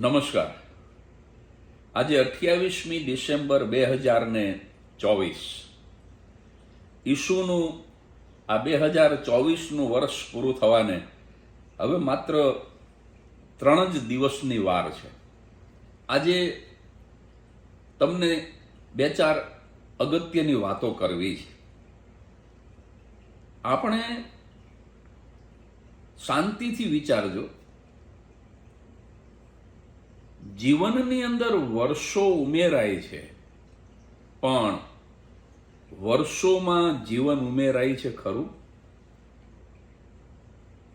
નમસ્કાર. આજે અઠ્યાવીસમી ડિસેમ્બર બે હજાર ને ચોવીસ. ઈસુનું આ બે હજાર ચોવીસનું વર્ષ પૂરું થવાને હવે માત્ર ત્રણ જ દિવસની વાર છે. આજે તમને બે ચાર અગત્યની વાતો કરવી છે. આપણે શાંતિથી વિચારજો. જીવનની અંદર વર્ષો ઉમેરાય છે. પણ વર્ષોમાં જીવન ઉમેરાય છે ખરું?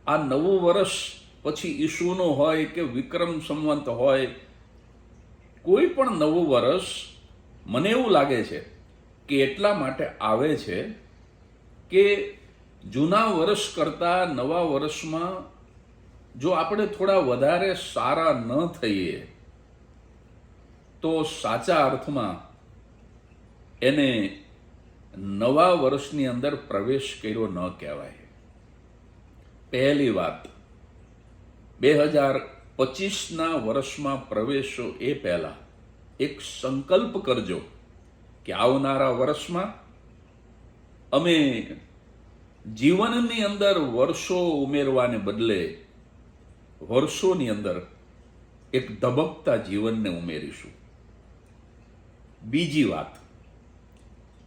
આ નવું વર્ષ પછી ઈસુનો હોય કે વિક્રમ સંવંત હોય, કોઈ પણ નવું વર્ષ મને એવું લાગે છે કે એટલા માટે આવે છે કે જૂના વર્ષ કરતાં નવા વર્ષમાં જો આપણે થોડા વધારે સારા ન થઈએ તો સાચા અર્થમાં એને નવા વર્ષની અંદર પ્રવેશ કર્યો ન કહેવાય. પહેલી વાત, બે હજાર પચીસના વર્ષમાં પ્રવેશો એ પહેલા એક સંકલ્પ કરજો કે આવનારા વર્ષમાં અમે જીવનની અંદર વર્ષો ઉમેરવાને બદલે વર્ષોની અંદર એક ધબકતા જીવનને ઉમેરીશું. બીજી વાત.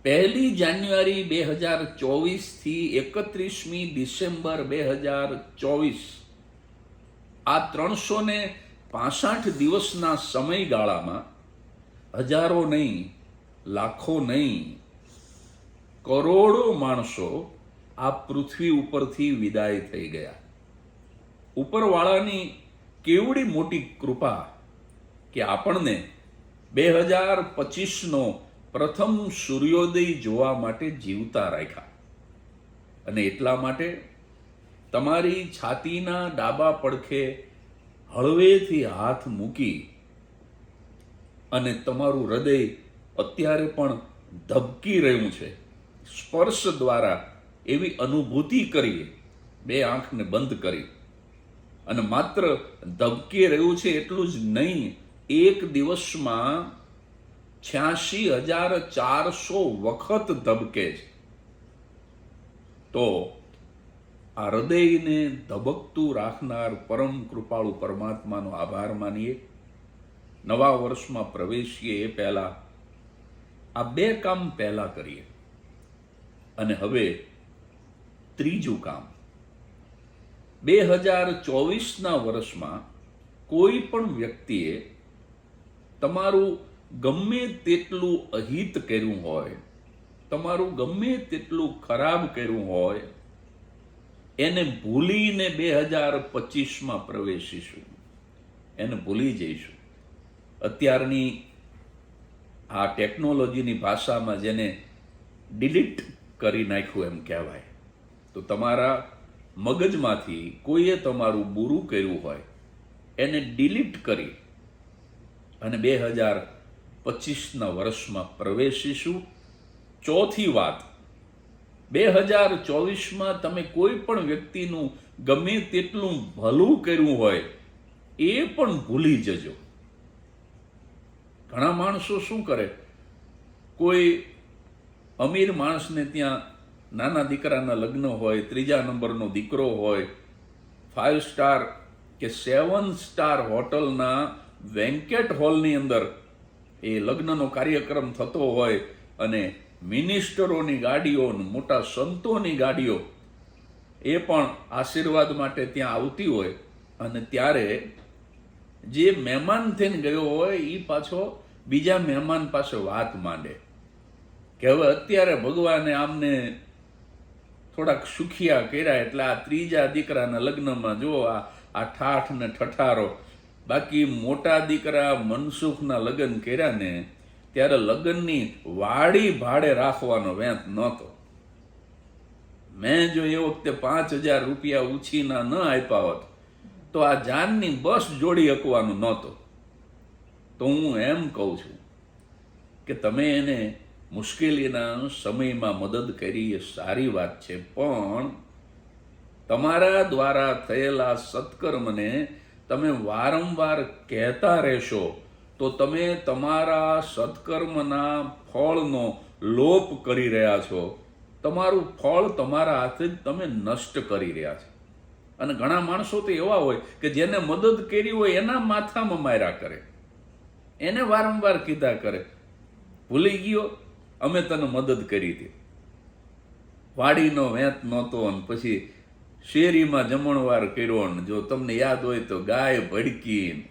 પહેલી જાન્યુઆરી બે હજાર ચોવીસથી એકત્રીસમી ડિસેમ્બર બે હજાર ચોવીસ આ ત્રણસો ને પાસઠ દિવસના સમયગાળામાં હજારો નહીં, લાખો નહીં, કરોડો માણસો આ પૃથ્વી ઉપરથી વિદાય થઈ ગયા. ઉપરવાળાની કેવડી મોટી કૃપા કે આપણને બે હજાર પચીસનો પ્રથમ સૂર્યોદય જોવા માટે જીવતા રાખ્યા. અને એટલા માટે તમારી છાતીના ડાબા પડખે હળવેથી હાથ મૂકી અને તમારું હૃદય અત્યારે પણ ધબકી રહ્યું છે. સ્પર્શ દ્વારા એવી અનુભૂતિ કરીએ. બે આંખને બંધ કરી. અને માત્ર ધબકી રહ્યું છે એટલું જ નહીં એક દિવસમાં છ્યાસી હજાર ચારસો વખત ધબકે છે. તો આ હૃદયને ધબકતું રાખનાર પરમ કૃપાળુ પરમાત્માનો આભાર માનીએ. નવા વર્ષમાં પ્રવેશીએ એ પહેલા આ બે કામ પહેલા કરીએ. અને હવે ત્રીજું કામ. બે હજાર ચોવીસના વર્ષમાં કોઈ પણ વ્યક્તિએ તમારું ગમે તેટલું અહિત કર્યું હોય, તમારું ગમે તેટલું ખરાબ કર્યું હોય, એને ભૂલીને બે હજાર પચીસમાં પ્રવેશીશું. એને ભૂલી જઈશું. અત્યારની આ ટેકનોલોજીની ભાષામાં જેને ડિલીટ કરી નાખ્યું એમ કહેવાય, તો તમારા મગજમાંથી કોઈએ તમારું બુરું કર્યું હોય, એને ડિલીટ કરી અને બે હજાર પચીસના વર્ષમાં પ્રવેશીશું. ચોથી વાત, બે હજાર ચોવીસમાં તમે કોઈ પણ વ્યક્તિનું ગમે તેટલું ભલું કર્યું હોય, એ પણ ભૂલી જજો. ઘણા માણસો શું કરે? કોઈ અમીર માણસને ત્યાં નાના દીકરાના લગ્ન હોય, ત્રીજા નંબરનો દીકરો હોય ફાઇવ સ્ટાર કે સેવન સ્ટાર હોટલના વેન્કેટ હોલની અંદર એ લગ્નનો કાર્યક્રમ થતો હોય અને મિનિસ્ટરોની ગાડીઓ મોટા સંતોની ગાડીઓ એ પણ આશીર્વાદ માટે ત્યાં આવતી હોય અને ત્યારે જે મહેમાન થઈને ગયો હોય એ પાછો બીજા મહેમાન પાસે વાત માંડે. કે હવે અત્યારે ભગવાને આમને થોડાક સુખિયા કર્યા એટલે આ ત્રીજા દીકરાના લગ્નમાં જો આ ઠાઠ ને ઠઠારો બાકી મોટા દીકરા મનસુખના લગ્ન કર્યા ને ત્યારે લગ્નની વાડી ભાડે રાખવાનો વેંત નહોતો. મેં જો એ વખતે પાંચ હજાર રૂપિયા ઉછીના ન આપ્યા હોત, તો આ જાનની બસ જોડી શકવાનું નહોતો. તો હું એમ કહું છું કે તમે એને મુશ્કેલીના સમયમાં મદદ કરી એ સારી વાત છે, પણ તમારા દ્વારા થયેલા સત્કર્મને તમે વારંવાર કહેતા રહેશો, તો તમે તમારા સત્કર્મના ફળનો લોપ કરી રહ્યા છો. તમારું ફળ તમારા હાથે જ તમે નષ્ટ કરી રહ્યા છો. અને ઘણા માણસો તો એવા હોય કે જેને મદદ કરી હોય એના માથામાં માર્યા કરે. એને વારંવાર કીધા કરે, ભૂલી ગયો, અમે તને મદદ કરી હતી. વાડીનો વેંત નહોતો ને પછી શેરીમાં જમણવાર કર્યો ને જો તમને યાદ હોય તો ગાય ભડકી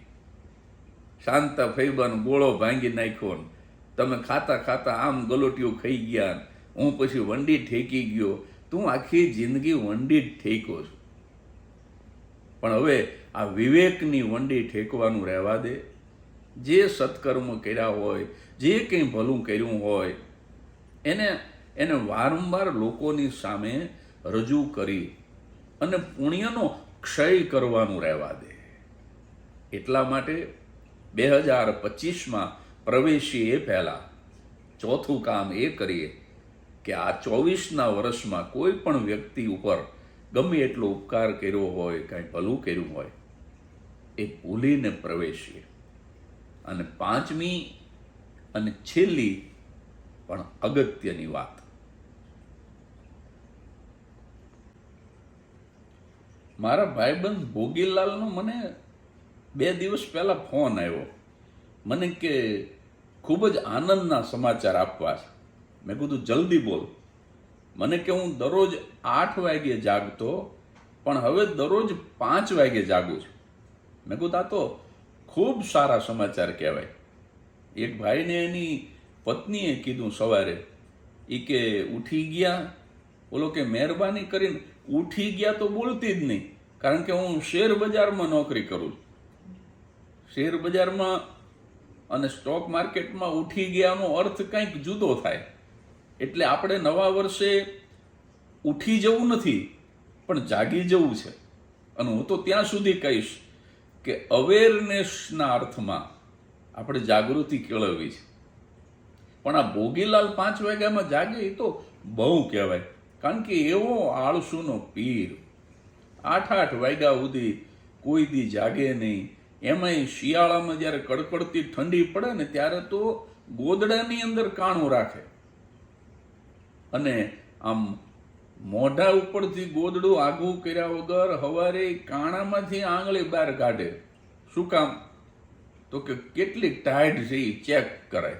શાંતા ફૈબાનો ગોળો ભાંગી નાખ્યો ને તમે ખાતા ખાતા આમ ગલોટીઓ ખાઈ ગયા ને હું પછી વંડી ઠેકી ગયો. તું આખી જિંદગી વંડી જ ઠેકો છું. પણ હવે આ વિવેકની વંડી ઠેકવાનું રહેવા દે. જે સત્કર્મ કર્યા હોય, જે કંઈ ભલું કર્યું હોય, એને એને વારંવાર લોકોની સામે રજૂ કરી અને પુણ્યનો ક્ષય કરવાનું રહેવા દે. એટલા માટે બે હજાર પચીસમાં પ્રવેશીએ પહેલાં. ચોથું કામ એ કરીએ કે આ ચોવીસના વર્ષમાં કોઈ પણ વ્યક્તિ ઉપર ગમે એટલો ઉપકાર કર્યો હોય, કાંઈ ભલું કર્યું હોય, એ ભૂલીને પ્રવેશીએ. અને પાંચમી અને છેલ્લી પણ અગત્યની વાત. મારા ભાઈબંધ ભોગીલાલનો મને બે દિવસ પહેલાં ફોન આવ્યો. મને કે, ખૂબ જ આનંદના સમાચાર આપવા છે. મેં કીધું, જલ્દી બોલ. મને કે, હું દરરોજ આઠ વાગે જાગતો, પણ હવે દરરોજ પાંચ વાગ્યે જાગું છું. મેં કીધું, આ તો ખૂબ સારા સમાચાર કહેવાય. એક ભાઈને એની પત્નીએ કીધું સવારે એ કે ઉઠી ગયા? બોલો કે, મહેરબાની કરીને, ઉઠી ગયા તો બોલતી જ નહીં. કારણ કે હું શેર બજારમાં નોકરી કરું છું. શેર બજારમાં અને સ્ટોક માર્કેટમાં ઉઠી ગયાનો અર્થ કંઈક જુદો થાય. એટલે આપણે નવા વર્ષે ઉઠી જવું નથી, પણ જાગી જવું છે. અને હું તો ત્યાં સુધી કહીશ કે અવેરનેસના અર્થમાં આપણે જાગૃતિ કેળવવી છે. પણ આ ભોગીલાલ પાંચ વાગ્યામાં જાગે એ તો બહુ કહેવાય. કારણ કે એવો આળસુનો પીર આઠ આઠ વાગ્યા સુધી કોઈ દી જાગે નહીં. એમાંય શિયાળામાં જ્યારે કડકડતી ઠંડી પડે ને ત્યારે તો ગોદડાની અંદર કાણું રાખે. અને આમ મોઢા ઉપરથી ગોદડું આઘું કર્યા વગર હવારે કાણામાંથી આંગળી બહાર કાઢે. શું કામ? તો કે કેટલી ટાઈટ છે એ ચેક કરાય.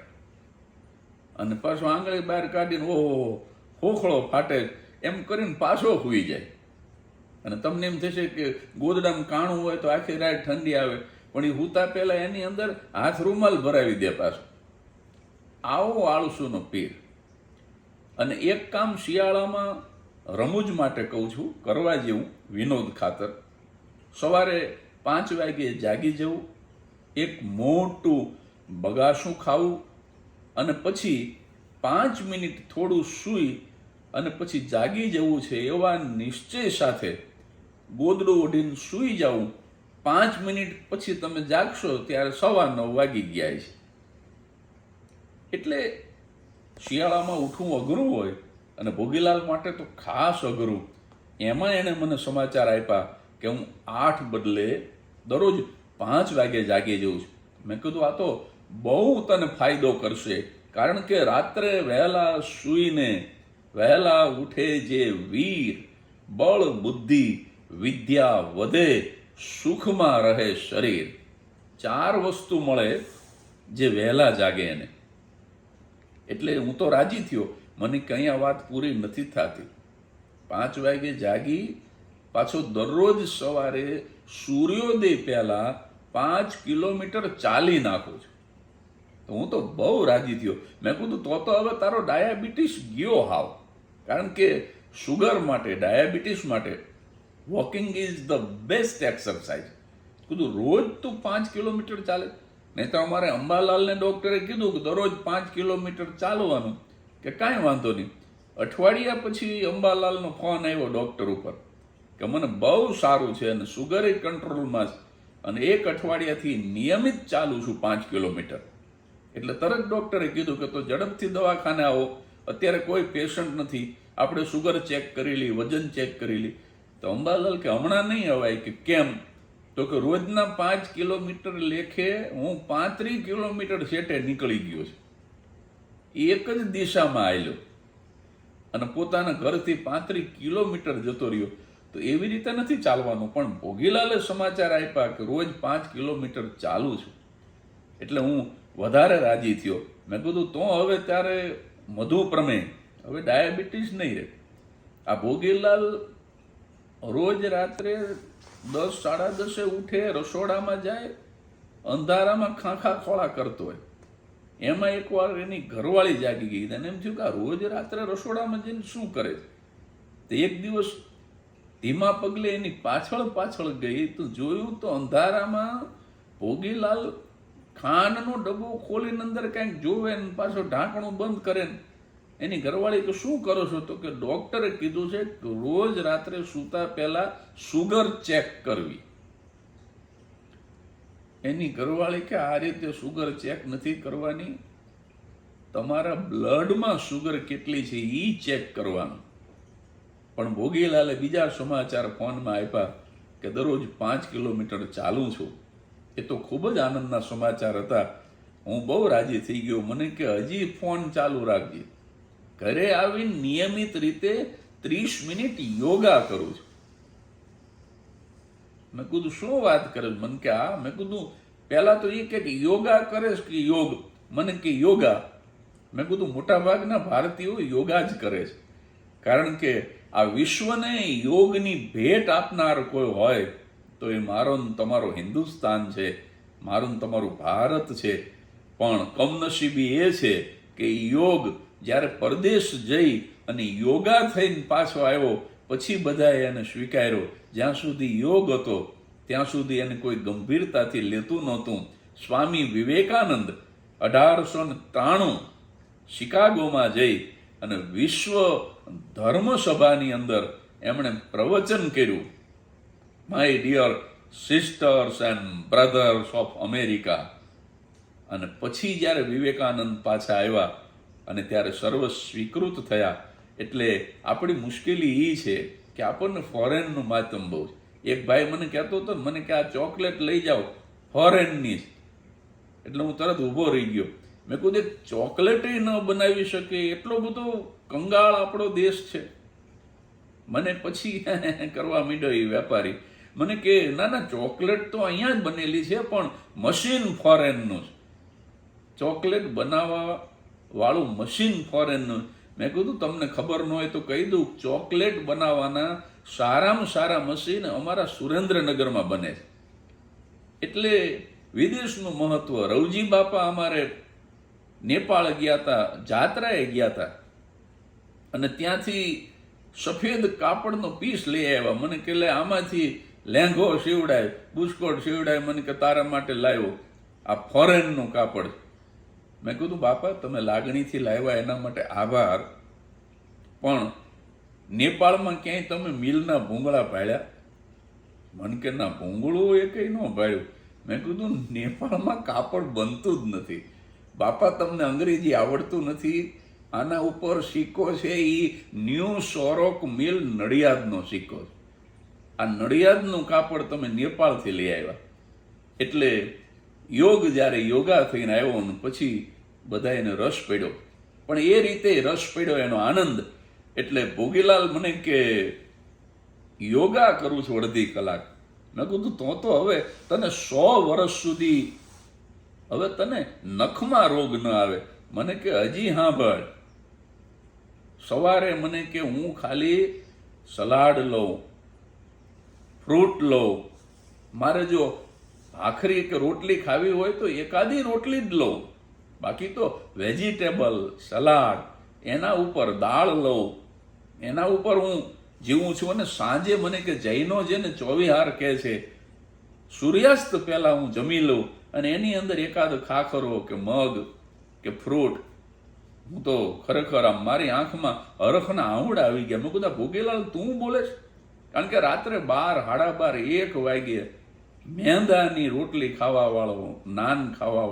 અને પાછો આંગળી બહાર કાઢીને ઓહો, હોખળો ફાટે. એમ કરીને પાછો સૂઈ જાય. અને તમને એમ થશે કે ગોદડામાં કાણું હોય તો આખી રાત ઠંડી આવે. પણ એ હૂતા પહેલાં એની અંદર હાથ રૂમાલ ભરાવી દે પાછો. આવો આળસુનો પીર. અને એક કામ શિયાળામાં રમૂજ માટે કહું છું, કરવા જેવું વિનોદ ખાતર. સવારે પાંચ વાગે જાગી જવું, એક મોટું બગાસું ખાવું, અને પછી પાંચ મિનિટ થોડું સૂઈ અને પછી જાગી જવું છે એવા નિશ્ચય સાથે ગોદડું ઓઢીને સૂઈ જવું પાંચ મિનિટ પછી તમે જાગશો ત્યારે સવા નવ વાગી ગયા છે. એટલે શિયાળામાં ઉઠવું અઘરું હોય અને ભોગીલાલ માટે તો ખાસ અઘરું. એમાં એણે મને સમાચાર આપ્યા કે હું આઠ બદલે દરરોજ પાંચ વાગે જાગી જઉં છું. મેં કીધું, આ તો બહુ તને ફાયદો કરશે, કારણ કે રાત્રે વહેલા સૂઈને વહેલા ઉઠે જે વીર, બળ, બુદ્ધિ વિદ્યા વધે, સુખમાં રહે શરીર. ચાર વસ્તુ મળે જે વહેલા જાગે એને. એટલે હું તો રાજી થયો. મને કંઈ આ વાત પૂરી નથી થતી. પાંચ વાગે જાગી, પાછો દરરોજ સવારે સૂર્યોદય પહેલાં પાંચ કિલોમીટર ચાલી નાખું છું. તો હું તો બહુ રાજી થયો. મેં કીધું, તો તો હવે તારો ડાયાબિટીસ ગયો હાવ. કારણ કે શુગર માટે, ડાયાબિટીસ માટે walking is the best exercise કીધું, રોજ તું પાંચ કિલોમીટર ચાલે. નહીં તો અમારે અંબાલાલને ડૉક્ટરે કીધું કે દરરોજ પાંચ કિલોમીટર ચાલવાનું. કે કાંઈ વાંધો નહીં. અઠવાડિયા પછી અંબાલાલનો ફોન આવ્યો ડૉક્ટર ઉપર. કે મને બહુ સારું છે અને સુગર એ કંટ્રોલમાં છે. અને એક અઠવાડિયાથી નિયમિત ચાલું છું પાંચ કિલોમીટર. એટલે તરત ડૉક્ટરે કીધું કે તો ઝડપથી દવાખાને આવો. અત્યારે કોઈ પેશન્ટ નથી. આપણે સુગર ચેક કરી લી, વજન ચેક કરી લી. તો અંબાલાલ કે હમણાં નહીં અવાય કે કેમ? તો કે રોજના પાંચ કિલોમીટર લેખે હું પાંત્રીસ કિલોમીટર સેટે નીકળી ગયો છું. એક જ દિશામાં આવેલો અને પોતાના ઘરથી પાંત્રીસ કિલોમીટર જતો રહ્યો. તો એવી રીતે નથી ચાલવાનું, પણ ભોગીલાલે સમાચાર આપ્યા કે રોજ પાંચ કિલોમીટર ચાલું છું. એટલે હું વધારે રાજી થયો. મેં કીધું, તો હવે ત્યારે મધુ પ્રમેય. હવે ડાયાબિટીસ નહીં રહે. આ ભોગીલાલ રોજ રાત્રે દસ, સાડા દસે ઉઠે, રસોડામાં જાય, અંધારામાં ખાંખા ખોળા કરતો હોય. એમાં એકવાર એની ઘરવાળી જાગી ગઈ. અને એમ થયું કે રોજ રાત્રે રસોડામાં જઈને શું કરે તે એક દિવસ ધીમા પગલે એની પાછળ પાછળ ગઈ તો જોયું તો અંધારામાં ભોગીલાલ ખાંડનો ડબ્બો ખોલીને અંદર કાંઈક જોવે ને પાછો ઢાંકણું બંધ કરે ને એની ઘરવાળી કે શું કરો છો? તો કે ડોક્ટરે કીધું છે રોજ રાત્રે સૂતા પહેલા સુગર ચેક કરવી. એની ઘરવાળી કે આ રીતે સુગર ચેક નથી કરવાની? તમારા બ્લડમાં સુગર કેટલી છે એ ચેક કરવાનું. પણ ભોગીલાલે બીજા સમાચાર ફોનમાં આપ્યા કે દરરોજ પાંચ કિલોમીટર ચાલું છું. એ તો ખૂબ જ આનંદના સમાચાર હતા. હું બહુ રાજી થઈ ગયો. મને કે હજી ફોન ચાલુ રાખજે. ઘરે આવી નિયમિત રીતે ત્રીસ મિનિટ યોગા કરું છું. મેં કીધું, શું વાત કરે? મને કે આ મેં કીધું, પહેલા તો એ કે યોગા કરે છે કે યોગ? મને કે, યોગા. મેં કીધું, મોટાભાગના ભારતીયો યોગા જ કરે છે. કારણ કે આ વિશ્વને યોગની ભેટ આપનાર કોઈ હોય, તો એ મારો તમારો હિન્દુસ્તાન છે, મારું તમારું ભારત છે. પણ કમનસીબી એ છે કે યોગ જ્યારે પરદેશ જઈ અને યોગા થઈને પાછો આવ્યો, પછી બધાએ એને સ્વીકાર્યો. જ્યાં સુધી યોગ હતો, ત્યાં સુધી એને કોઈ ગંભીરતાથી લેતું નહોતું. સ્વામી વિવેકાનંદ અઢારસો ને ત્રાણું શિકાગોમાં જઈ અને વિશ્વ ધર્મ સભાની અંદર એમણે પ્રવચન કર્યું. My dear sisters and brothers of America અને પછી જ્યારે વિવેકાનંદ પાછા આવ્યા અને ત્યારે સર્વ સ્વીકૃત થયા. એટલે આપણી મુશ્કેલી એ છે કે આપણને ફોરેનનું માતમ બહુ છે. એક ભાઈ મને કહેતો હતો ને, મને કે આ ચોકલેટ લઈ જાઓ ફોરેનની જ. એટલે હું તરત ઊભો રહી ગયો. મેં કીધું એક ચોકલેટ ન બનાવી શકે એટલો બધો કંગાળ આપણો દેશ છે. મને પછી કરવા માંડ્યો એ વેપારી. મને કે ના ના ચોકલેટ તો અહીંયા જ બનેલી છે પણ મશીન ફોરેનનું છે ચોકલેટ બનાવવા વાળું મશીન ફોરેનનું મેં કીધું, તમને ખબર ન હોય તો કહી દઉં, ચોકલેટ બનાવવાના સારામાં સારા મશીન અમારા સુરેન્દ્રનગરમાં બને છે. એટલે વિદેશનું મહત્વ, રવજી બાપા અમારે નેપાળ ગયા હતા, જાત્રાએ ગયા હતા. અને ત્યાંથી સફેદ કાપડનો પીસ લઈ આવ્યા. મને કે, લે, આમાંથી લેંઘો સીવડાય બુસ્કોટ સીવડાય મને કે, તારા માટે લાવ્યો આ ફોરેનનું કાપડ. મેં કીધું, બાપા, તમે લાગણીથી લાવ્યા એના માટે આભાર. પણ નેપાળમાં ક્યાંય તમે મિલના ભૂંગળા પાડ્યા મન કે, ના, ભૂંગળું એ કંઈ ન પાડ્યું મેં કીધું, નેપાળમાં કાપડ બનતું જ નથી. બાપા, તમને અંગ્રેજી આવડતું નથી. આના ઉપર સિક્કો છે એ ન્યૂ સોરોક મિલ નડિયાદનો સિક્કો છે. આ નડિયાદનું કાપડ તમે નેપાળથી લઈ આવ્યા. એટલે યોગ જ્યારે યોગા થઈને આવ્યો ને પછી બધા એને રસ પડ્યો. પણ એ રીતે રસ પડ્યો એનો આનંદ, એટલે ભોગીલાલ મને કે, યોગા કરું છું અડધી કલાક. મેં કીધું, તો તો હવે તને સો વર્ષ સુધી, હવે તને નખમાં રોગ ન આવે. મને કે, હજી હા ભાઈ. સવારે મને કે, હું ખાલી સલાડ લઉં, ફ્રૂટ લઉં. મારે જો ભાખરી કે રોટલી ખાવી હોય તો એકાદી રોટલી જ લઉં. બાકી તો વેજીટેબલ, સલાડ, એના ઉપર દાળ લઉં, એના ઉપર હું જીવું છું અને સાંજે મને કે જૈનો છે ને ચોવીહાર કહે છે, સૂર્યાસ્ત પહેલાં હું જમી લઉં અને એની અંદર એકાદ ખાખરો કે મગ કે ફ્રૂટ. હું તો ખરેખર આમ મારી આંખમાં હરખના આંવડા આવી ગયા. મેં કીધું ભોગેલાલ, તું બોલે છે કારણ કે રાત્રે બાર હાડા બાર, એક વાગ્યે મેંદાની રોટલી ખાવા વાળો નાન ખાવા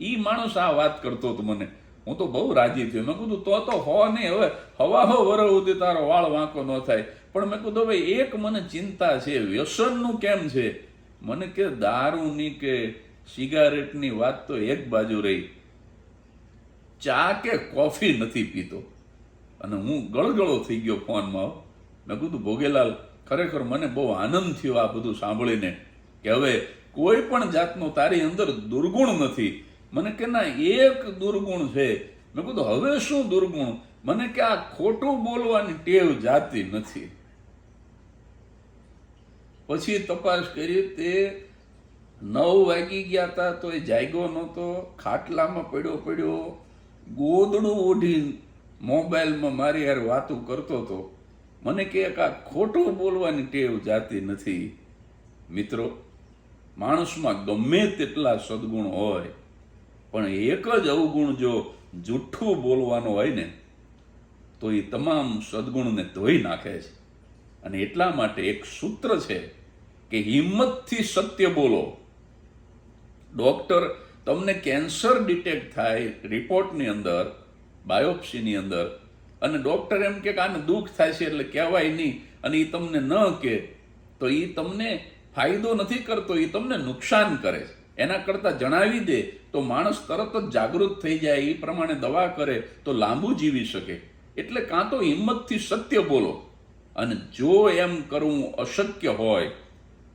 ઈ માણસ આ વાત કરતો હતો મને. હું તો બહુ રાજી થયો. મેં કીધું, તો તો હો નહીં, હવે હવા હો વર સુધી તારો વાળ વાંકો ન થાય. પણ મેં કીધું ભાઈ એક મને ચિંતા છે, વ્યસનનું કેમ છે? મને કે દારૂની કે સિગારેટની વાત તો એક બાજુ રહી. ચા કે કોફી નથી પીતો? અને હું ગળગળો થઈ ગયો ફોનમાં મેં કીધું, ભોગેલાલ, ખરેખર મને બહુ આનંદ થયો આ બધું સાંભળીને કે હવે કોઈ પણ જાતનો તારી અંદર દુર્ગુણ નથી. મને કે ના, એક દુર્ગુણ છે. મેં કીધું, હવે શું દુર્ગુણ? મને કે આ ખોટું બોલવાની ટેવ જાતી નથી. પછી તપાસ કરી તે નવ વાગી ગયા હતા તો એ જાગ્યો નહોતો. ખાટલામાં પડ્યો પડ્યો, ગોદડું ઓઢી મોબાઈલમાં મારી યાર વાતું કરતો હતો. મને કે આ ખોટું બોલવાની ટેવ જાતી નથી. મિત્રો, માણસમાં ગમે તેટલા સદગુણ હોય પણ એક જ અવગુણ જો જુઠ્ઠું બોલવાનો હોય ને, તો એ તમામ સદગુણને ધોઈ નાખે છે. અને એટલા માટે એક સૂત્ર છે કે હિંમતથી સત્ય બોલો. ડોક્ટર, તમને કેન્સર ડિટેક્ટ થાય રિપોર્ટની અંદર, બાયોપ્સીની અંદર, અને ડોક્ટર એમ કે આને દુઃખ થાય છે એટલે કહેવાય નહીં, અને એ તમને ન કહે તો એ તમને ફાયદો નથી કરતો એ તમને નુકસાન કરે છે. એના કરતાં જણાવી દે તો માણસ તરત જ જાગૃત થઈ જાય એ પ્રમાણે દવા કરે, તો લાંબુ જીવી શકે. એટલે કાં તો હિંમતથી સત્ય બોલો. અને જો એમ કરવું અશક્ય હોય,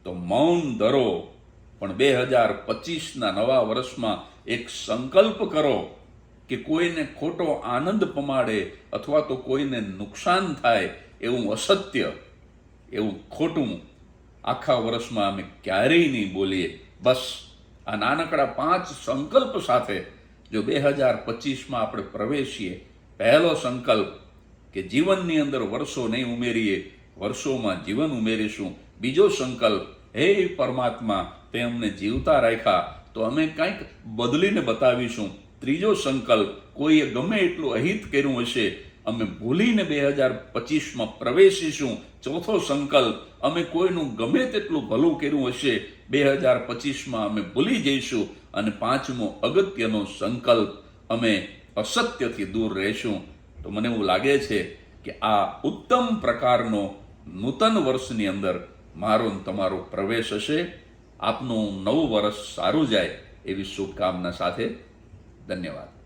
તો મૌન ધરો. પણ બે હજાર પચીસના નવા વર્ષમાં એક સંકલ્પ કરો કે કોઈને ખોટો આનંદ પમાડે અથવા તો કોઈને નુકસાન થાય, એવું અસત્ય, એવું ખોટું આખા વર્ષમાં અમે ક્યારેય નહીં બોલીએ. બસ. આ નાનકડા પાંચ સંકલ્પ સાથે જો બે હજાર પચીસમાં આપણે પ્રવેશીએ, પહેલો સંકલ્પ કે જીવનની અંદર વર્ષો નહીં ઉમેરીએ, વર્ષોમાં જીવન ઉમેરીશું. બીજો સંકલ્પ, હે પરમાત્મા, તે અમને જીવતા રાખ્યા, તો અમે કંઈક બદલીને બતાવીશું. ત્રીજો સંકલ્પ, કોઈએ ગમે એટલું અહિત કર્યું હશે અમે ભૂલીને બે હજાર પચીસમાં પ્રવેશીશું. ચોથો સંકલ્પ, અમે કોઈનું ગમે તેટલું ભલું કર્યું હશે, બે હજાર પચીસમાં અમે ભૂલી જઈશું. અને પાંચમો અગત્યનો સંકલ્પ, અમે અસત્યથી દૂર રહેશું. તો મને એવું લાગે છે કે આ ઉત્તમ પ્રકારનો નૂતન વર્ષની અંદર મારો તમારો પ્રવેશ હશે. આપનું નવું વર્ષ સારું જાય એવી શુભકામના સાથે ધન્યવાદ.